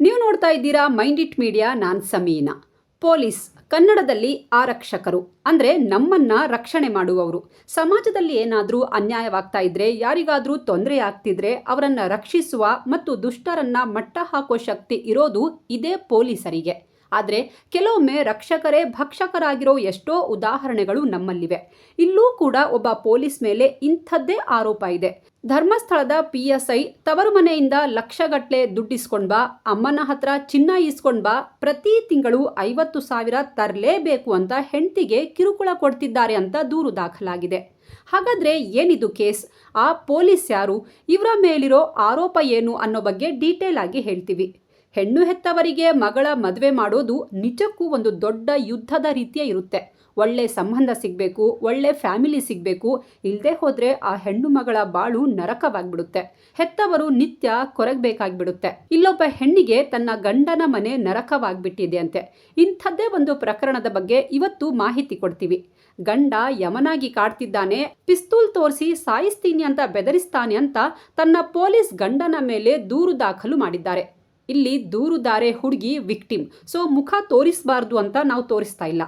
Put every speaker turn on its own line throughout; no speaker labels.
ನೀವು ನೋಡ್ತಾ ಇದ್ದೀರಾ ಮೈಂಡ್ ಇಟ್ ಮೀಡಿಯಾ, ನಾನ್ ಸಮೀನಾ. ಪೊಲೀಸ್, ಕನ್ನಡದಲ್ಲಿ ಆರಕ್ಷಕರು, ಅಂದರೆ ನಮ್ಮನ್ನ ರಕ್ಷಣೆ ಮಾಡುವವರು. ಸಮಾಜದಲ್ಲಿ ಏನಾದರೂ ಅನ್ಯಾಯವಾಗ್ತಾ ಇದ್ರೆ, ಯಾರಿಗಾದರೂ ತೊಂದರೆ ಆಗ್ತಿದ್ರೆ ಅವರನ್ನು ರಕ್ಷಿಸುವ ಮತ್ತು ದುಷ್ಟರನ್ನ ಮಟ್ಟ ಹಾಕೋ ಶಕ್ತಿ ಇರೋದು ಇದೇ ಪೊಲೀಸರಿಗೆ. ಆದರೆ ಕೆಲವೊಮ್ಮೆ ರಕ್ಷಕರೇ ಭಕ್ಷಕರಾಗಿರೋ ಎಷ್ಟೋ ಉದಾಹರಣೆಗಳು ನಮ್ಮಲ್ಲಿವೆ. ಇಲ್ಲೂ ಕೂಡ ಒಬ್ಬ ಪೊಲೀಸ್ ಮೇಲೆ ಇಂಥದ್ದೇ ಆರೋಪ ಇದೆ. ಧರ್ಮಸ್ಥಳದ ಪಿ ಎಸ್ ಐ ತವರು ಮನೆಯಿಂದ ಲಕ್ಷಗಟ್ಲೆ ದುಡ್ಡಿಸ್ಕೊಂಡ್ ಬಾ, ಅಮ್ಮನ ಹತ್ರ ಚಿನ್ನ ಇಸ್ಕೊಂಡ್ ಬಾ, ಪ್ರತಿ ತಿಂಗಳು ಐವತ್ತು ಸಾವಿರ ತರಲೇಬೇಕು ಅಂತ ಹೆಂಡತಿಗೆ ಕಿರುಕುಳ ಕೊಡ್ತಿದ್ದಾರೆ ಅಂತ ದೂರು ದಾಖಲಾಗಿದೆ. ಹಾಗಾದ್ರೆ ಏನಿದು ಕೇಸ್? ಆ ಪೊಲೀಸ್ ಯಾರು? ಇವರ ಮೇಲಿರೋ ಆರೋಪ ಏನು ಅನ್ನೋ ಬಗ್ಗೆ ಡೀಟೇಲ್ ಆಗಿ ಹೇಳ್ತೀವಿ. ಹೆಣ್ಣು ಹೆತ್ತವರಿಗೆ ಮಗಳ ಮದುವೆ ಮಾಡೋದು ನಿಜಕ್ಕೂ ಒಂದು ದೊಡ್ಡ ಯುದ್ಧದ ರೀತಿಯ ಇರುತ್ತೆ. ಒಳ್ಳೆ ಸಂಬಂಧ ಸಿಗಬೇಕು, ಒಳ್ಳೆ ಫ್ಯಾಮಿಲಿ ಸಿಗಬೇಕು ಇಲ್ಲದೆ ಹೋದರೆ ಆ ಹೆಣ್ಣು ಮಗಳ ಬಾಳು ನರಕವಾಗ್ಬಿಡುತ್ತೆ. ಹೆತ್ತವರು ನಿತ್ಯ ಕೊರಗಬೇಕಾಗ್ಬಿಡುತ್ತೆ. ಇಲ್ಲೊಬ್ಬ ಹೆಣ್ಣಿಗೆ ತನ್ನ ಗಂಡನ ಮನೆ ನರಕವಾಗ್ಬಿಟ್ಟಿದೆ ಅಂತೆ ಇಂಥದ್ದೇ ಒಂದು ಪ್ರಕರಣದ ಬಗ್ಗೆ ಇವತ್ತು ಮಾಹಿತಿ ಕೊಡ್ತೀವಿ. ಗಂಡ ಯಮನಾಗಿ ಕಾಡ್ತಿದ್ದಾನೆ, ಪಿಸ್ತೂಲ್ ತೋರಿಸಿ ಸಾಯಿಸ್ತೀನಿ ಅಂತ ಬೆದರಿಸ್ತಾನೆ ಅಂತ ತನ್ನ ಪೊಲೀಸ್ ಗಂಡನ ಮೇಲೆ ದೂರು ದಾಖಲು ಮಾಡಿದ್ದಾರೆ. ಇಲ್ಲಿ ದೂರುದಾರೆ ಹುಡುಗಿ ವಿಕ್ಟಿಮ್. ಸೊ ಮುಖ ತೋರಿಸಬಾರ್ದು ಅಂತ ನಾವು ತೋರಿಸ್ತಾ ಇಲ್ಲ.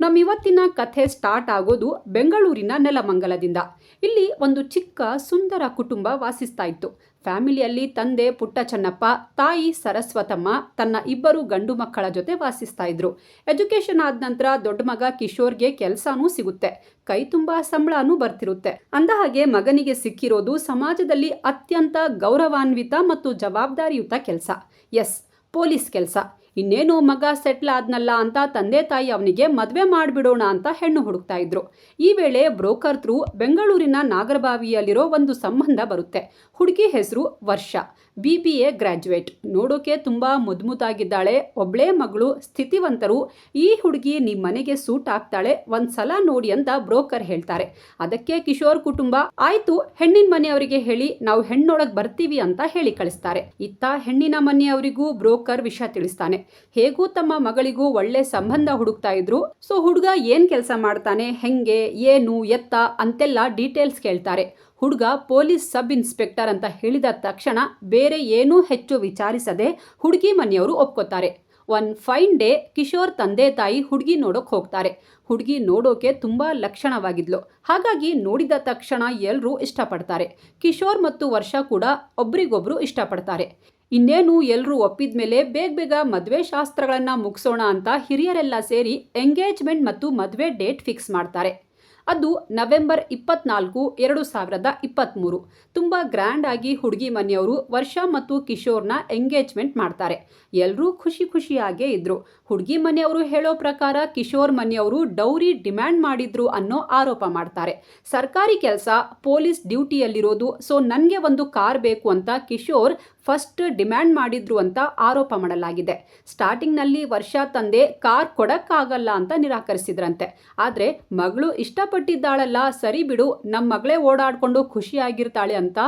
ನಮ್ಮ ಇವತ್ತಿನ ಕಥೆ ಸ್ಟಾರ್ಟ್ ಆಗೋದು ಬೆಂಗಳೂರಿನ ನೆಲಮಂಗಲದಿಂದ. ಇಲ್ಲಿ ಒಂದು ಚಿಕ್ಕ ಸುಂದರ ಕುಟುಂಬ ವಾಸಿಸ್ತಾ ಇತ್ತು. ಫ್ಯಾಮಿಲಿಯಲ್ಲಿ ತಂದೆ ಪುಟ್ಟ ಚನ್ನಪ್ಪ, ತಾಯಿ ಸರಸ್ವತಮ್ಮ, ತನ್ನ ಇಬ್ಬರು ಗಂಡು ಮಕ್ಕಳ ಜೊತೆ ವಾಸಿಸ್ತಾ ಇದ್ರು. ಎಜುಕೇಶನ್ ಆದ ನಂತರ ದೊಡ್ಡ ಮಗ ಕಿಶೋರ್ಗೆ ಕೆಲಸನೂ ಸಿಗುತ್ತೆ. ಕೈ ತುಂಬ ಸಂಬಳನೂ ಬರ್ತಿರುತ್ತೆ. ಅಂದ ಹಾಗೆ ಮಗನಿಗೆ ಸಿಕ್ಕಿರೋದು ಸಮಾಜದಲ್ಲಿ ಅತ್ಯಂತ ಗೌರವಾನ್ವಿತ ಮತ್ತು ಜವಾಬ್ದಾರಿಯುತ ಕೆಲಸ. ಎಸ್ ಪೊಲೀಸ್ ಕೆಲಸ. ಇನ್ನೇನು ಮಗ ಸೆಟ್ಲ್ ಆದ್ನಲ್ಲ ಅಂತ ತಂದೆ ತಾಯಿ ಅವನಿಗೆ ಮದುವೆ ಮಾಡಿಬಿಡೋಣ ಅಂತ ಹೆಣ್ಣು ಹುಡುಕ್ತಾ ಇದ್ರು. ಈ ವೇಳೆ ಬ್ರೋಕರ್ ಥ್ರೂ ಬೆಂಗಳೂರಿನ ನಾಗರಬಾವಿಯಲ್ಲಿರೋ ಒಂದು ಸಂಬಂಧ ಬರುತ್ತೆ. ಹುಡುಗಿ ಹೆಸರು Varsha. B B A graduate. ನೋಡೋಕೆ ತುಂಬ ಮುದ್ದಾಗಿದ್ದಾಳೆ ಒಬ್ಳೇ ಮಗಳು ಸ್ಥಿತಿವಂತರು. ಈ ಹುಡುಗಿ ನಿಮ್ಮ ಮನೆಗೆ ಸೂಟ್ ಆಗ್ತಾಳೆ. ಒಂದ್ಸಲ ನೋಡಿ ಅಂತ ಬ್ರೋಕರ್ ಹೇಳ್ತಾರೆ. ಅದಕ್ಕೆ ಕಿಶೋರ್ ಕುಟುಂಬ, ಆಯ್ತು, ಹೆಣ್ಣಿನ ಮನೆಯವರಿಗೆ ಹೇಳಿ. ನಾವು ಹೆಣ್ಣೊಳಗೆ ಬರ್ತೀವಿ ಅಂತ ಹೇಳಿ ಕಳಿಸ್ತಾರೆ. ಇತ್ತ ಹೆಣ್ಣಿನ ಮನೆಯವರಿಗೂ ಬ್ರೋಕರ್ ವಿಷಯ ತಿಳಿಸ್ತಾನೆ. ಹೇಗೂ ತಮ್ಮ ಮಗಳಿಗೂ ಒಳ್ಳೆ ಸಂಬಂಧ ಹುಡುಕ್ತಾ ಇದ್ರು. ಸೊ, ಹುಡುಗ ಏನ್ ಕೆಲಸ ಮಾಡ್ತಾನೆ? ಹೆಂಗೆ? ಏನು? ಎತ್ತ? ಅಂತೆಲ್ಲ ಡೀಟೇಲ್ಸ್ ಕೇಳ್ತಾರೆ. ಹುಡುಗ ಪೊಲೀಸ್ ಸಬ್ ಇನ್ಸ್ಪೆಕ್ಟರ್ ಅಂತ ಹೇಳಿದ ತಕ್ಷಣ ಬೇರೆ ಏನೂ ಹೆಚ್ಚು ವಿಚಾರಿಸದೆ ಹುಡುಗಿ ಮನೆಯವರು ಒಪ್ಕೋತಾರೆ. ಒನ್ ಫೈನ್ ಡೇ ಕಿಶೋರ್ ತಂದೆ ತಾಯಿ ಹುಡುಗಿ ನೋಡೋಕೆ ಹೋಗ್ತಾರೆ. ಹುಡುಗಿ ನೋಡೋಕೆ ತುಂಬ ಲಕ್ಷಣವಾಗಿದ್ಲು. ಹಾಗಾಗಿ ನೋಡಿದ ತಕ್ಷಣ ಎಲ್ಲರೂ ಇಷ್ಟಪಡ್ತಾರೆ. ಕಿಶೋರ್ ಮತ್ತು ವರ್ಷ ಕೂಡ ಒಬ್ರಿಗೊಬ್ರು ಇಷ್ಟಪಡ್ತಾರೆ. ಇನ್ನೇನು ಎಲ್ಲರೂ ಒಪ್ಪಿದ ಮೇಲೆ ಬೇಗ ಬೇಗ ಮದುವೆ ಶಾಸ್ತ್ರಗಳನ್ನು ಮುಗಿಸೋಣ ಅಂತ ಹಿರಿಯರೆಲ್ಲ ಸೇರಿ ಎಂಗೇಜ್ಮೆಂಟ್ ಮತ್ತು ಮದುವೆ ಡೇಟ್ ಫಿಕ್ಸ್ ಮಾಡ್ತಾರೆ. ಅದು ನವೆಂಬರ್ ಇಪ್ಪತ್ನಾಲ್ಕು, ಎರಡು ಸಾವಿರದ ಇಪ್ಪತ್ತ್ಮೂರು ತುಂಬ ಗ್ರ್ಯಾಂಡ್ ಆಗಿ ಹುಡುಗಿ ಮನೆಯವರು ವರ್ಷ ಮತ್ತು ಕಿಶೋರ್ನ ಎಂಗೇಜ್ಮೆಂಟ್ ಮಾಡ್ತಾರೆ. ಎಲ್ಲರೂ ಖುಷಿ ಖುಷಿಯಾಗೇ ಇದ್ರು. ಹುಡುಗಿ ಮನೆಯವರು ಹೇಳೋ ಪ್ರಕಾರ ಕಿಶೋರ್ ಮನೆಯವರು ಡೌರಿ ಡಿಮ್ಯಾಂಡ್ ಮಾಡಿದ್ರು ಅನ್ನೋ ಆರೋಪ ಮಾಡ್ತಾರೆ. ಸರ್ಕಾರಿ ಕೆಲಸ, ಪೊಲೀಸ್ ಡ್ಯೂಟಿಯಲ್ಲಿರೋದು, ಸೊ ನನಗೆ ಒಂದು ಕಾರ್ ಬೇಕು ಅಂತ ಕಿಶೋರ್ ಫಸ್ಟ್ ಡಿಮ್ಯಾಂಡ್ ಮಾಡಿದ್ರು ಅಂತ ಆರೋಪ ಮಾಡಲಾಗಿದೆ. ಸ್ಟಾರ್ಟಿಂಗ್ನಲ್ಲಿ ವರ್ಷ ತಂದೆ ಕಾರ್ ಕೊಡಕ್ಕಾಗಲ್ಲ ಅಂತ ನಿರಾಕರಿಸಿದ್ರಂತೆ. ಆದರೆ ಮಗಳು ಇಷ್ಟಪಟ್ಟಿದ್ದಾಳಲ್ಲ ಸರಿ ಬಿಡು ನಮ್ಮ ಮಗಳೇ ಓಡಾಡಿಕೊಂಡು ಖುಷಿಯಾಗಿರ್ತಾಳೆ ಅಂತ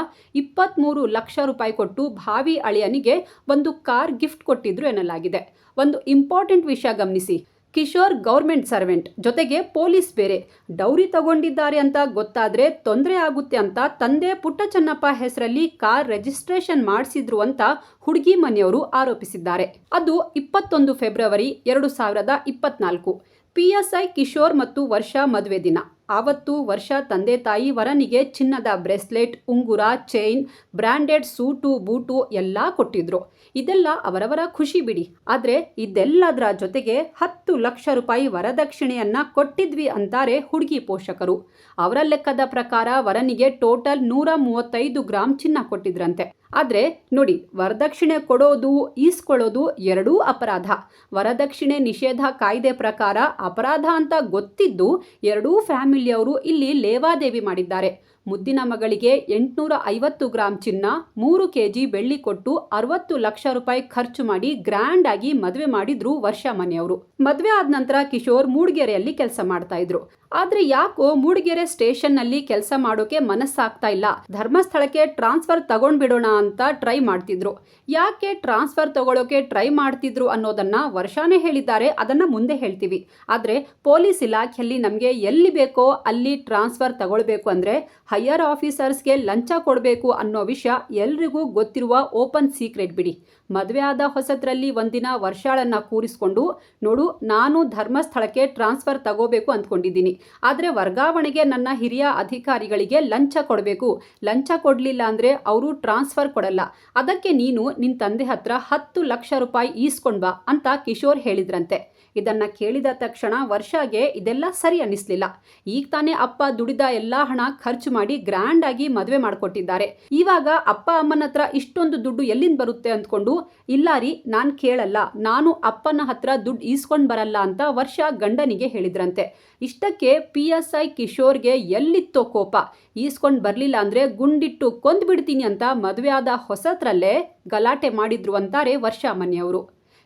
ಇಪ್ಪತ್ತ್ಮೂರು ಲಕ್ಷ ರೂಪಾಯಿ ಕೊಟ್ಟು ಭಾವಿ ಅಳಿಯನಿಗೆ ಒಂದು ಕಾರ್ ಗಿಫ್ಟ್ ಕೊಟ್ಟಿದ್ರು ಎನ್ನಲಾಗಿದೆ. ಒಂದು ಇಂಪಾರ್ಟೆಂಟ್ ವಿಷಯ ಗಮನಿಸಿ. ಕಿಶೋರ್ ಗೌರ್ಮೆಂಟ್ ಸರ್ವೆಂಟ್, ಜೊತೆಗೆ ಪೊಲೀಸ್ ಬೇರೆ. ಡೌರಿ ತಗೊಂಡಿದ್ದಾರೆ ಅಂತ ಗೊತ್ತಾದ್ರೆ ತೊಂದರೆ ಆಗುತ್ತೆ ಅಂತ ತಂದೆ ಪುಟ್ಟ ಚನ್ನಪ್ಪ ಹೆಸರಲ್ಲಿ ಕಾರ್ ರಿಜಿಸ್ಟ್ರೇಷನ್ ಮಾಡಿಸಿದ್ರು ಅಂತ ಹುಡುಗಿ ಮನೆಯವರು ಆರೋಪಿಸಿದ್ದಾರೆ. ಅದು ಇಪ್ಪತ್ತೊಂದು ಫೆಬ್ರವರಿ ಎರಡು ಸಾವಿರದ ಇಪ್ಪತ್ನಾಲ್ಕು. ಪಿ ಎಸ್ ಐ ಕಿಶೋರ್ ಮತ್ತು ವರ್ಷ ಮದುವೆ ದಿನ. ಆವತ್ತು ವರ್ಷ ತಂದೆ ತಾಯಿ ವರನಿಗೆ ಚಿನ್ನದ ಬ್ರೆಸ್ಲೆಟ್, ಉಂಗುರ, ಚೈನ್ ಬ್ರ್ಯಾಂಡೆಡ್ ಸೂಟು, ಬೂಟು ಎಲ್ಲ ಕೊಟ್ಟಿದ್ರು. ಇದೆಲ್ಲ ಅವರವರ ಖುಷಿ ಬಿಡಿ. ಆದರೆ ಇದೆಲ್ಲದರ ಜೊತೆಗೆ ಹತ್ತು ಲಕ್ಷ ರೂಪಾಯಿ ವರದಕ್ಷಿಣೆಯನ್ನು ಕೊಟ್ಟಿದ್ವಿ ಅಂತಾರೆ ಹುಡುಗಿ ಪೋಷಕರು. ಅವರ ಲೆಕ್ಕದ ಪ್ರಕಾರ ವರನಿಗೆ ಟೋಟಲ್ ನೂರ ಮೂವತ್ತೈದು ಗ್ರಾಮ್ ಚಿನ್ನ ಕೊಟ್ಟಿದ್ರಂತೆ. ಆದರೆ ನೋಡಿ, ವರದಕ್ಷಿಣೆ ಕೊಡೋದು, ಈಸ್ಕೊಳ್ಳೋದು ಎರಡೂ ಅಪರಾಧ. ವರದಕ್ಷಿಣೆ ನಿಷೇಧ ಕಾಯ್ದೆ ಪ್ರಕಾರ ಅಪರಾಧ ಅಂತ ಗೊತ್ತಿದ್ದು ಎರಡೂ ಫ್ಯಾಮಿಲಿಯವರು ಇಲ್ಲಿ ಲೇವಾದೇವಿ ಮಾಡಿದ್ದಾರೆ. ಮುದ್ದಿನ ಮಗಳಿಗೆ ಎಂಟುನೂರ ಐವತ್ತು ಗ್ರಾಂ ಚಿನ್ನ, ಮೂರು ಕೆ ಜಿ ಬೆಳ್ಳಿ ಕೊಟ್ಟು ಅರವತ್ತು ಲಕ್ಷ ರೂಪಾಯಿ ಖರ್ಚು ಮಾಡಿ ಗ್ರ್ಯಾಂಡ್ ಆಗಿ ಮದುವೆ ಮಾಡಿದ್ರು ವರ್ಷ ಮನೆಯವರು. ಮದುವೆ ಆದ ನಂತರ ಕಿಶೋರ್ ಮೂಡಿಗೆರೆಯಲ್ಲಿ ಕೆಲಸ ಮಾಡ್ತಾ ಇದ್ರು. ಆದ್ರೆ ಯಾಕೋ ಮೂಡಿಗೆರೆ ಸ್ಟೇಷನ್ನಲ್ಲಿ ಕೆಲಸ ಮಾಡೋಕೆ ಮನಸ್ಸಾಗ್ತಾ ಇಲ್ಲ. ಧರ್ಮಸ್ಥಳಕ್ಕೆ ಟ್ರಾನ್ಸ್ಫರ್ ತಗೊಂಡ್ಬಿಡೋಣ ಅಂತ ಟ್ರೈ ಮಾಡ್ತಿದ್ರು. ಯಾಕೆ ಟ್ರಾನ್ಸ್ಫರ್ ತಗೊಳ್ಳೋಕೆ ಟ್ರೈ ಮಾಡ್ತಿದ್ರು ಅನ್ನೋದನ್ನ ವರ್ಷಾನೇ ಹೇಳಿದ್ದಾರೆ, ಅದನ್ನ ಮುಂದೆ ಹೇಳ್ತೀವಿ. ಆದ್ರೆ ಪೊಲೀಸ್ ಇಲಾಖೆಯಲ್ಲಿ ನಮಗೆ ಎಲ್ಲಿ ಬೇಕೋ ಅಲ್ಲಿ ಟ್ರಾನ್ಸ್ಫರ್ ತಗೊಳ್ಬೇಕು ಅಂದ್ರೆ ಹೈಯರ್ ಆಫೀಸರ್ಸ್ಗೆ ಲಂಚ ಕೊಡಬೇಕು ಅನ್ನೋ ವಿಷಯ ಎಲ್ರಿಗೂ ಗೊತ್ತಿರುವ ಓಪನ್ ಸೀಕ್ರೆಟ್ ಬಿಡಿ. ಮದುವೆ ಆದ ಹೊಸದ್ರಲ್ಲಿ ಒಂದಿನ ವರ್ಷಾಳನ್ನ ಕೂರಿಸ್ಕೊಂಡು, ನೋಡು, ನಾನು ಧರ್ಮಸ್ಥಳಕ್ಕೆ ಟ್ರಾನ್ಸ್ಫರ್ ತಗೋಬೇಕು ಅಂದ್ಕೊಂಡಿದ್ದೀನಿ. ಆದರೆ ವರ್ಗಾವಣೆಗೆ ನನ್ನ ಹಿರಿಯ ಅಧಿಕಾರಿಗಳಿಗೆ ಲಂಚ ಕೊಡಬೇಕು. ಲಂಚ ಕೊಡಲಿಲ್ಲ ಅಂದರೆ ಅವರು ಟ್ರಾನ್ಸ್ಫರ್ ಕೊಡಲ್ಲ. ಅದಕ್ಕೆ ನೀನು ನಿನ್ನ ತಂದೆ ಹತ್ರ ಹತ್ತು ಲಕ್ಷ ರೂಪಾಯಿ ಈಸ್ಕೊಂಡ್ ಬಾ ಅಂತ ಕಿಶೋರ್ ಹೇಳಿದ್ರಂತೆ. ಇದನ್ನ ಕೇಳಿದ ತಕ್ಷಣ ವರ್ಷಾಗೆ ಇದೆಲ್ಲ ಸರಿ ಅನ್ನಿಸ್ಲಿಲ್ಲ. ಈಗ ತಾನೇ ಅಪ್ಪ ದುಡಿದ ಎಲ್ಲ ಹಣ ಖರ್ಚು ಮಾಡಿ ಗ್ರ್ಯಾಂಡ್ ಆಗಿ ಮದುವೆ ಮಾಡಿಕೊಟ್ಟಿದ್ದಾರೆ. ಇವಾಗ ಅಪ್ಪ ಅಮ್ಮನ ಹತ್ರ ಇಷ್ಟೊಂದು ದುಡ್ಡು ಎಲ್ಲಿಂದ ಬರುತ್ತೆ ಅಂದ್ಕೊಂಡು, ಇಲ್ಲ ರೀ, ನಾನು ಕೇಳಲ್ಲ, ನಾನು ಅಪ್ಪನ ಹತ್ರ ದುಡ್ಡು ಈಸ್ಕೊಂಡು ಬರಲ್ಲ ಅಂತ ವರ್ಷ ಗಂಡನಿಗೆ ಹೇಳಿದ್ರಂತೆ. ಇಷ್ಟಕ್ಕೆ ಪಿ ಎಸ್ ಐ ಕಿಶೋರ್ಗೆ ಎಲ್ಲಿತ್ತೋ ಕೋಪ. ಈಸ್ಕೊಂಡು ಬರಲಿಲ್ಲ ಅಂದರೆ ಗುಂಡಿಟ್ಟು ಕೊಂದ್ಬಿಡ್ತೀನಿ ಅಂತ ಮದುವೆ ಆದ ಹೊಸತ್ರಲ್ಲೇ ಗಲಾಟೆ ಮಾಡಿದ್ರು ಅಂತಾರೆ ವರ್ಷ ಮನೆಯವರು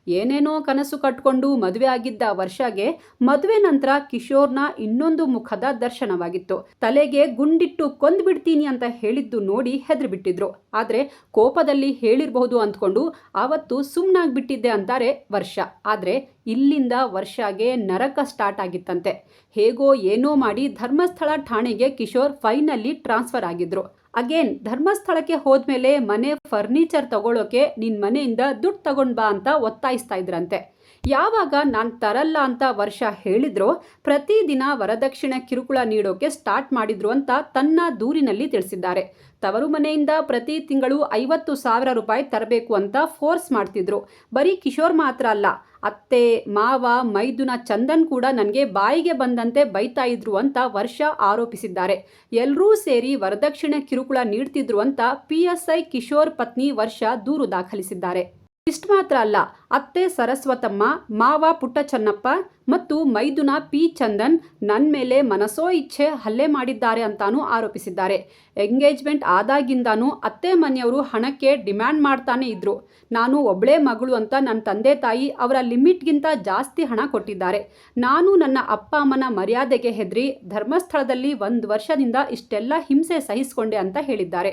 ಏನೇನೋ ಕನಸು ಕಟ್ಕೊಂಡು ಮದುವೆ ಆಗಿದ್ದ ವರ್ಷಗೆ ಮದುವೆ ನಂತರ ಕಿಶೋರ್ನ ಇನ್ನೊಂದು ಮುಖದ ದರ್ಶನವಾಗಿತ್ತು. ತಲೆಗೆ ಗುಂಡಿಟ್ಟು ಕೊಂದ್ಬಿಡ್ತೀನಿ ಅಂತ ಹೇಳಿದ್ದು ನೋಡಿ ಹೆದರಿಬಿಟ್ಟಿದ್ರು. ಆದರೆ ಕೋಪದಲ್ಲಿ ಹೇಳಿರಬಹುದು ಅಂದ್ಕೊಂಡು ಆವತ್ತು ಸುಮ್ಮನಾಗ್ಬಿಟ್ಟಿದ್ದೆ ಅಂತಾರೆ ವರ್ಷ. ಆದರೆ ಇಲ್ಲಿಂದ ವರ್ಷಗೆ ನರಕ ಸ್ಟಾರ್ಟ್ ಆಗಿತ್ತಂತೆ. ಹೇಗೋ ಏನೋ ಮಾಡಿ ಧರ್ಮಸ್ಥಳ ಠಾಣೆಗೆ ಕಿಶೋರ್ ಫೈನಲ್ಲಿ ಟ್ರಾನ್ಸ್ಫರ್ ಆಗಿದ್ರು. ಅಗೇನ್ ಧರ್ಮಸ್ಥಳಕ್ಕೆ ಹೋದ್ಮೇಲೆ ಮನೆ ಫರ್ನಿಚರ್ ತಗೊಳ್ಳೋಕೆ ನಿನ್ನ ಮನೆಯಿಂದ ದುಡ್ಡು ತಗೊಂಡ್ ಬಾ ಅಂತ ಒತ್ತಾಯಿಸ್ತಾ ಇದ್ರಂತೆ. ಯಾವಾಗ ನಾನು ತರಲ್ಲ ಅಂತ ವರ್ಷ ಹೇಳಿದ್ರೋ, ಪ್ರತಿದಿನ ವರದಕ್ಷಿಣೆ ಕಿರುಕುಳ ನೀಡೋಕೆ ಸ್ಟಾರ್ಟ್ ಮಾಡಿದ್ರು ಅಂತ ತನ್ನ ದೂರಿನಲ್ಲಿ ತಿಳಿಸಿದ್ದಾರೆ. ತವರು ಮನೆಯಿಂದ ಪ್ರತಿ ತಿಂಗಳು ಐವತ್ತು ಸಾವಿರ ರೂಪಾಯಿ ತರಬೇಕು ಅಂತ ಫೋರ್ಸ್ ಮಾಡ್ತಿದ್ರು. ಬರೀ ಕಿಶೋರ್ ಮಾತ್ರ ಅಲ್ಲ, ಅತ್ತೆ, ಮಾವ, ಮೈದುನ ಚಂದನ್ ಕೂಡ ನನಗೆ ಬಾಯಿಗೆ ಬಂದಂತೆ ಬೈತಾ ಇದ್ರು ಅಂತ ವರ್ಷ ಆರೋಪಿಸಿದ್ದಾರೆ. ಎಲ್ಲರೂ ಸೇರಿ ವರದಕ್ಷಿಣೆ ಕಿರುಕುಳ ನೀಡ್ತಿದ್ರು ಅಂತ ಪಿ ಎಸ್ ಐ ಕಿಶೋರ್ ಪತ್ನಿ ವರ್ಷ ದೂರು ದಾಖಲಿಸಿದ್ದಾರೆ. ಇಷ್ಟು ಮಾತ್ರ ಅಲ್ಲ, ಅತ್ತೆ ಸರಸ್ವತಮ್ಮ, ಮಾವ ಪುಟ್ಟ ಚನ್ನಪ್ಪ ಮತ್ತು ಮೈದುನ ಪಿ ಚಂದನ್ ನನ್ನ ಮೇಲೆ ಮನಸೋ ಇಚ್ಛೆ ಹಲ್ಲೆ ಮಾಡಿದ್ದಾರೆ ಅಂತಾನೂ ಆರೋಪಿಸಿದ್ದಾರೆ. ಎಂಗೇಜ್ಮೆಂಟ್ ಆದಾಗಿಂದಾನೂ ಅತ್ತೆ ಮನೆಯವರು ಹಣಕ್ಕೆ ಡಿಮ್ಯಾಂಡ್ ಮಾಡ್ತಾನೆ ಇದ್ರು. ನಾನು ಒಬ್ಬಳೇ ಮಗಳು ಅಂತ ನನ್ನ ತಂದೆ ತಾಯಿ ಅವರ ಲಿಮಿಟ್ಗಿಂತ ಜಾಸ್ತಿ ಹಣ ಕೊಟ್ಟಿದ್ದಾರೆ. ನಾನು ನನ್ನ ಅಪ್ಪ ಅಮ್ಮನ ಮರ್ಯಾದೆಗೆ ಹೆದರಿ ಧರ್ಮಸ್ಥಳದಲ್ಲಿ ಒಂದು ವರ್ಷದಿಂದ ಇಷ್ಟೆಲ್ಲ ಹಿಂಸೆ ಸಹಿಸಿಕೊಂಡೆ ಅಂತ ಹೇಳಿದ್ದಾರೆ.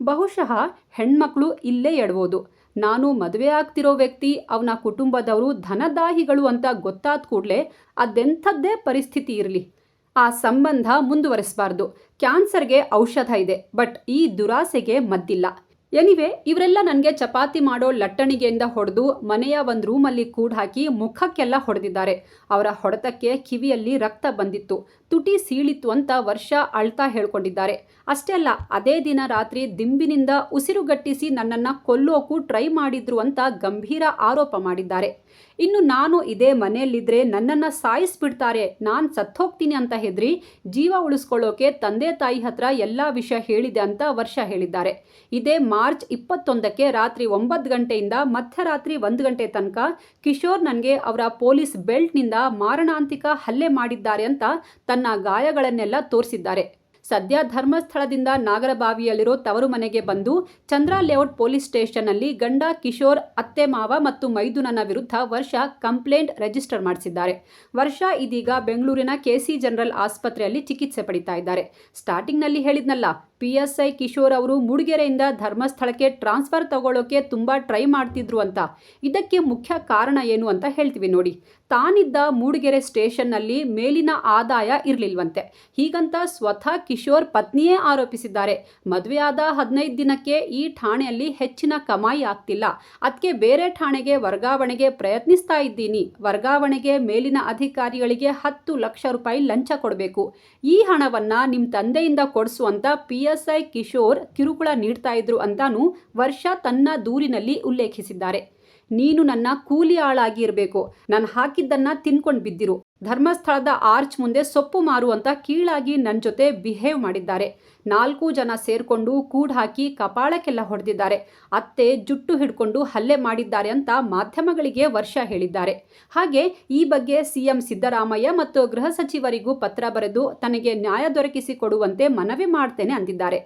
ಬಹುಶಃ ಹೆಣ್ಮಕ್ಳು ಇಲ್ಲೇ ಎಡಬೋದು. ನಾನು ಮದುವೆ ಆಗ್ತಿರೋ ವ್ಯಕ್ತಿ, ಅವನ ಕುಟುಂಬದವರು ಧನದಾಹಿಗಳು ಅಂತ ಗೊತ್ತಾದ ಕೂಡಲೇ ಅದೆಂಥದ್ದೇ ಪರಿಸ್ಥಿತಿ ಇರಲಿ. ಆ ಸಂಬಂಧ ಮುಂದುವರಿಸಬಾರ್ದು. ಕ್ಯಾನ್ಸರ್ಗೆ ಔಷಧ ಇದೆ, ಬಟ್ ಈ ದುರಾಸೆಗೆ ಮದ್ದಿಲ್ಲ. ಎನಿವೆ ಇವರೆಲ್ಲ ನನಗೆ ಚಪಾತಿ ಮಾಡೋ ಲಟ್ಟಣಿಗೆಯಿಂದ ಹೊಡೆದು ಮನೆಯ ಒಂದು ರೂಮಲ್ಲಿ ಕೂಡ ಹಾಕಿ ಮುಖಕ್ಕೆಲ್ಲ ಹೊಡೆದಿದ್ದಾರೆ. ಅವರ ಹೊಡೆತಕ್ಕೆ ಕಿವಿಯಲ್ಲಿ ರಕ್ತ ಬಂದಿತ್ತು. ತುಟಿ ಸೀಳಿತ್ತು ಅಂತ ವರ್ಷ ಅಳ್ತಾ ಹೇಳ್ಕೊಂಡಿದ್ದಾರೆ. ಅಷ್ಟೇ ಅಲ್ಲ, ಅದೇ ದಿನ ರಾತ್ರಿ ದಿಂಬಿನಿಂದ ಉಸಿರುಗಟ್ಟಿಸಿ ನನ್ನನ್ನು ಕೊಲ್ಲೋಕು ಟ್ರೈ ಮಾಡಿದ್ರು ಅಂತ ಗಂಭೀರ ಆರೋಪ ಮಾಡಿದ್ದಾರೆ. ಇನ್ನು ನಾನು ಇದೇ ಮನೆಯಲ್ಲಿದ್ದರೆ ನನ್ನನ್ನು ಸಾಯಿಸ್ಬಿಡ್ತಾರೆ, ನಾನು ಸತ್ತೋಗ್ತೀನಿ ಅಂತ ಹೆದರಿ ಜೀವ ಉಳಿಸ್ಕೊಳ್ಳೋಕೆ ತಂದೆ ತಾಯಿ ಹತ್ರ ಎಲ್ಲ ವಿಷಯ ಹೇಳಿದೆ ಅಂತ ವರ್ಷ ಹೇಳಿದ್ದಾರೆ. ಇದೇ ಮಾರ್ಚ್ ಇಪ್ಪತ್ತೊಂದಕ್ಕೆ ರಾತ್ರಿ ಒಂಬತ್ತು ಗಂಟೆಯಿಂದ ಮಧ್ಯರಾತ್ರಿ ಒಂದು ಗಂಟೆ ತನಕ ಕಿಶೋರ್ ನನಗೆ ಅವರ ಪೊಲೀಸ್ ಬೆಲ್ಟ್ನಿಂದ ಮಾರಣಾಂತಿಕ ಹಲ್ಲೆ ಮಾಡಿದ್ದಾರೆ ಅಂತ ತನ್ನ ಗಾಯಗಳನ್ನೆಲ್ಲ ತೋರಿಸಿದ್ದಾರೆ. ಸದ್ಯ ಧರ್ಮಸ್ಥಳದಿಂದ ನಾಗರಬಾವಿಯಲ್ಲಿರೋ ತವರು ಮನೆಗೆ ಬಂದು ಚಂದ್ರ ಲೇಔಟ್ ಪೊಲೀಸ್ ಸ್ಟೇಷನ್ನಲ್ಲಿ ಗಂಡ, ಕಿಶೋರ್, ಅತ್ತೆ ಮಾವ ಮತ್ತು ಮೈದುನನ ವಿರುದ್ಧ ವರ್ಷ ಕಂಪ್ಲೇಂಟ್ ರಿಜಿಸ್ಟರ್ ಮಾಡಿಸಿದ್ದಾರೆ. ವರ್ಷ ಇದೀಗ ಬೆಂಗಳೂರಿನ ಕೆಸಿ ಜನರಲ್ ಆಸ್ಪತ್ರೆಯಲ್ಲಿ ಚಿಕಿತ್ಸೆ ಪಡಿತಾ ಇದ್ದಾರೆ. ಸ್ಟಾರ್ಟಿಂಗ್ನಲ್ಲಿ ಹೇಳಿದ್ನಲ್ಲ ಪಿ ಎಸ್ ಐ ಕಿಶೋರ್ ಅವರು ಮೂಡಿಗೆರೆಯಿಂದ ಧರ್ಮಸ್ಥಳಕ್ಕೆ ಟ್ರಾನ್ಸ್ಫರ್ ತಗೊಳ್ಳೋಕೆ ತುಂಬ ಟ್ರೈ ಮಾಡ್ತಿದ್ರು ಅಂತ. ಇದಕ್ಕೆ ಮುಖ್ಯ ಕಾರಣ ಏನು ಅಂತ ಹೇಳ್ತೀವಿ ನೋಡಿ. ತಾನಿದ್ದ ಮೂಡಿಗೆರೆ ಸ್ಟೇಷನ್ನಲ್ಲಿ ಮೇಲಿನ ಆದಾಯ ಇರಲಿಲ್ವಂತೆ. ಹೀಗಂತ ಸ್ವತಃ ಕಿಶೋರ್ ಪತ್ನಿಯೇ ಆರೋಪಿಸಿದ್ದಾರೆ. ಮದುವೆಯಾದ ಹದಿನೈದು ದಿನಕ್ಕೆ ಈ ಠಾಣೆಯಲ್ಲಿ ಹೆಚ್ಚಿನ ಕಮಾಯಿ ಆಗ್ತಿಲ್ಲ. ಅದಕ್ಕೆ ಬೇರೆ ಠಾಣೆಗೆ ವರ್ಗಾವಣೆಗೆ ಪ್ರಯತ್ನಿಸ್ತಾ ಇದ್ದೀನಿ. ವರ್ಗಾವಣೆಗೆ ಮೇಲಿನ ಅಧಿಕಾರಿಗಳಿಗೆ ಹತ್ತು ಲಕ್ಷ ರೂಪಾಯಿ ಲಂಚ ಕೊಡಬೇಕು. ಈ ಹಣವನ್ನು ನಿಮ್ಮ ತಂದೆಯಿಂದ ಕೊಡಿಸುವಂತ ಪಿ ಐ ಕಿಶೋರ್ ಕಿರುಕುಳ ನೀಡ್ತಾ ಇದ್ರು ಅಂತಾನೂ ವರ್ಷ ತನ್ನ ದೂರಿನಲ್ಲಿ ಉಲ್ಲೇಖಿಸಿದ್ದಾರೆ. ನೀನು ನನ್ನ ಕೂಲಿ ಆಳಾಗಿ ಇರಬೇಕು ನಾನು ಹಾಕಿದ್ದನ್ನ ತಿನ್ಕೊಂಡು ಬಿದ್ದಿರು. ಧರ್ಮಸ್ಥಳದ ಆರ್ಚ್ ಮುಂದೆ ಸೊಪ್ಪು ಮಾರು ಅಂತ ಕೀಳಾಗಿ ನನ್ನ ಜೊತೆ ಬಿಹೇವ್ ಮಾಡಿದ್ದಾರೆ. ನಾಲ್ಕು ಜನ ಸೇರ್ಕೊಂಡು ಕೂಡ್ ಹಾಕಿ ಕಪಾಳಕ್ಕೆಲ್ಲ ಹೊಡೆದಿದ್ದಾರೆ. ಅತ್ತೆ ಜುಟ್ಟು ಹಿಡ್ಕೊಂಡು ಹಲ್ಲೆ ಮಾಡಿದ್ದಾರೆ ಅಂತ ಮಾಧ್ಯಮಗಳಿಗೆ ವರ್ಷ ಹೇಳಿದ್ದಾರೆ. ಹಾಗೆ ಈ ಬಗ್ಗೆ ಸಿಎಂ ಸಿದ್ದರಾಮಯ್ಯ ಮತ್ತು ಗೃಹ ಸಚಿವರಿಗೂ ಪತ್ರ ಬರೆದು ತನಗೆ ನ್ಯಾಯ ದೊರಕಿಸಿ ಕೊಡುವಂತೆ ಮನವಿ ಮಾಡ್ತೇನೆ ಅಂದಿದ್ದಾರೆ.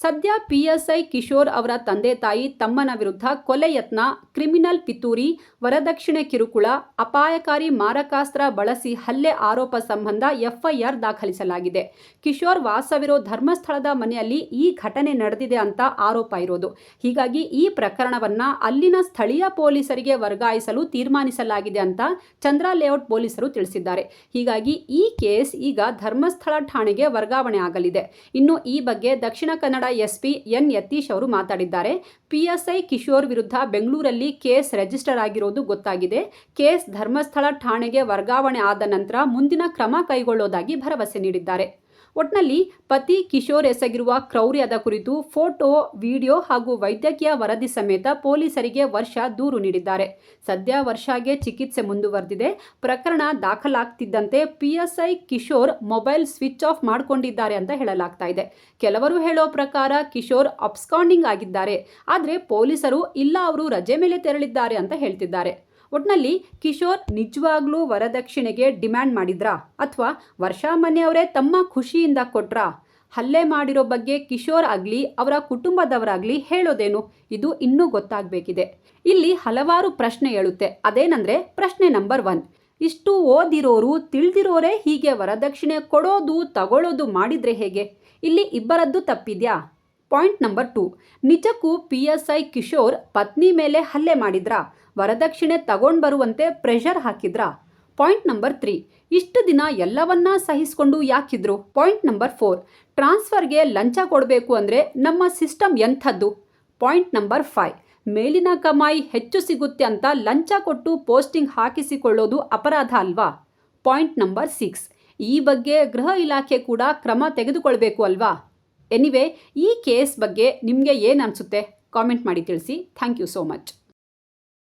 ಸದ್ಯ ಪಿಎಸ್ಐ ಕಿಶೋರ್ ಅವರ ತಂದೆ ತಾಯಿ ತಮ್ಮನ ವಿರುದ್ಧ ಕೊಲೆ ಯತ್ನ, ಕ್ರಿಮಿನಲ್ ಪಿತೂರಿ, ವರದಕ್ಷಿಣೆ ಕಿರುಕುಳ, ಅಪಾಯಕಾರಿ ಮಾರಕಾಸ್ತ್ರ ಬಳಸಿ ಹಲ್ಲೆ ಆರೋಪ ಸಂಬಂಧ ಎಫ್ಐಆರ್ ದಾಖಲಿಸಲಾಗಿದೆ. ಕಿಶೋರ್ ವಾಸವಿರೋ ಧರ್ಮಸ್ಥಳದ ಮನೆಯಲ್ಲಿ ಈ ಘಟನೆ ನಡೆದಿದೆ ಅಂತ ಆರೋಪ ಇರೋದು. ಹೀಗಾಗಿ ಈ ಪ್ರಕರಣವನ್ನ ಅಲ್ಲಿನ ಸ್ಥಳೀಯ ಪೊಲೀಸರಿಗೆ ವರ್ಗಾಯಿಸಲು ತೀರ್ಮಾನಿಸಲಾಗಿದೆ ಅಂತ ಚಂದ್ರ ಲೇಔಟ್ ಪೊಲೀಸರು ತಿಳಿಸಿದ್ದಾರೆ. ಹೀಗಾಗಿ ಈ ಕೇಸ್ ಈಗ ಧರ್ಮಸ್ಥಳ ಠಾಣೆಗೆ ವರ್ಗಾವಣೆ ಆಗಲಿದೆ. ಇನ್ನು ಈ ಬಗ್ಗೆ ದಕ್ಷಿಣ ಕನ್ನಡ ಎಸ್ಪಿ ಎನ್ ಯತೀಶ್ ಅವರು ಮಾತಾಡಿದ್ದಾರೆ. ಪಿಎಸ್ಐ ಕಿಶೋರ್ ವಿರುದ್ಧ ಬೆಂಗಳೂರಲ್ಲಿ ಕೇಸ್ ರಿಜಿಸ್ಟರ್ ಆಗಿರೋದು ಗೊತ್ತಾಗಿದೆ. ಕೇಸ್ ಧರ್ಮಸ್ಥಳ ಠಾಣೆಗೆ ವರ್ಗಾವಣೆ ಆದ ನಂತರ ಮುಂದಿನ ಕ್ರಮ ಕೈಗೊಳ್ಳೋದಾಗಿ ಭರವಸೆ ನೀಡಿದ್ದಾರೆ. ಒಟ್ನಲ್ಲಿ ಪತಿ ಕಿಶೋರ್ ಎಸಗಿರುವ ಕ್ರೌರ್ಯದ ಕುರಿತು ಫೋಟೋ, ವಿಡಿಯೋ ಹಾಗೂ ವೈದ್ಯಕೀಯ ವರದಿ ಸಮೇತ ಪೊಲೀಸರಿಗೆ ವರ್ಷ ದೂರು ನೀಡಿದ್ದಾರೆ. ಸದ್ಯ ವರ್ಷಾಗೆ ಚಿಕಿತ್ಸೆ ಮುಂದುವರೆದಿದೆ. ಪ್ರಕರಣ ದಾಖಲಾಗ್ತಿದ್ದಂತೆ PSI Kishore mobile switch off ಮಾಡಿಕೊಂಡಿದ್ದಾರೆ ಅಂತ ಹೇಳಲಾಗ್ತಾ ಇದೆ. ಕೆಲವರು ಹೇಳೋ ಪ್ರಕಾರ ಕಿಶೋರ್ ಅಬ್ಸ್ಕಾಂಡಿಂಗ್ ಆಗಿದ್ದಾರೆ. ಆದರೆ ಪೊಲೀಸರು ಇಲ್ಲ, ಅವರು ರಜೆ ಮೇಲೆ ತೆರಳಿದ್ದಾರೆ ಅಂತ ಹೇಳ್ತಿದ್ದಾರೆ. ಒಟ್ನಲ್ಲಿ ಕಿಶೋರ್ ನಿಜವಾಗ್ಲೂ ವರದಕ್ಷಿಣೆಗೆ ಡಿಮ್ಯಾಂಡ್ ಮಾಡಿದ್ರಾ? ಅಥವಾ ವರ್ಷಾ ಮನೆಯವರೇ ತಮ್ಮ ಖುಷಿಯಿಂದ ಕೊಟ್ರಾ? ಹಲ್ಲೆ ಮಾಡಿರೋ ಬಗ್ಗೆ ಕಿಶೋರ್ ಆಗಲಿ, ಅವರ ಕುಟುಂಬದವರಾಗಲಿ ಹೇಳೋದೇನು? ಇದು ಇನ್ನೂ ಗೊತ್ತಾಗಬೇಕಿದೆ. ಇಲ್ಲಿ ಹಲವಾರು ಪ್ರಶ್ನೆ ಹೇಳುತ್ತೆ ಅದೇನಂದ್ರೆ ಪ್ರಶ್ನೆ ನಂಬರ್ ಒನ್. ಇಷ್ಟು ಓದಿರೋರು, ತಿಳಿದಿರೋರೇ ಹೀಗೆ ವರದಕ್ಷಿಣೆ ಕೊಡೋದು ತಗೊಳ್ಳೋದು ಮಾಡಿದ್ರೆ ಹೇಗೆ? ಇಲ್ಲಿ ಇಬ್ಬರದ್ದು ತಪ್ಪಿದ್ಯಾ? Point number two. ನಿಜಕ್ಕೂ ಪಿ ಎಸ್ ಐ ಕಿಶೋರ್ ಪತ್ನಿ ಮೇಲೆ ಹಲ್ಲೆ ಮಾಡಿದ್ರಾ? ವರದಕ್ಷಿಣೆ ತಗೊಂಡು ಬರುವಂತೆ ಪ್ರೆಷರ್ ಹಾಕಿದ್ರಾ? ಪಾಯಿಂಟ್ ನಂಬರ್ ತ್ರೀ ಇಷ್ಟು ದಿನ ಎಲ್ಲವನ್ನ ಸಹಿಸಿಕೊಂಡು ಯಾಕಿದ್ರು? ಪಾಯಿಂಟ್ ನಂಬರ್ ಫೋರ್ ಟ್ರಾನ್ಸ್ಫರ್ಗೆ ಲಂಚ ಕೊಡಬೇಕು ಅಂದರೆ ನಮ್ಮ ಸಿಸ್ಟಮ್ ಎಂಥದ್ದು? ಪಾಯಿಂಟ್ ನಂಬರ್ ಫೈವ್ ಮೇಲಿನ ಕಮಾಯಿ ಹೆಚ್ಚು ಸಿಗುತ್ತೆ ಅಂತ ಲಂಚ ಕೊಟ್ಟು ಪೋಸ್ಟಿಂಗ್ ಹಾಕಿಸಿಕೊಳ್ಳೋದು ಅಪರಾಧ ಅಲ್ವಾ? ಪಾಯಿಂಟ್ ನಂಬರ್ ಸಿಕ್ಸ್ ಈ ಬಗ್ಗೆ ಗೃಹ ಇಲಾಖೆ ಕೂಡ ಕ್ರಮ ತೆಗೆದುಕೊಳ್ಬೇಕು ಅಲ್ವಾ? ಎನಿವೆ ಈ ಕೇಸ್ ಬಗ್ಗೆ ನಿಮಗೆ ಏನು ಅನಿಸುತ್ತೆ? ಕಾಮೆಂಟ್ ಮಾಡಿ ತಿಳಿಸಿ. Thank you so much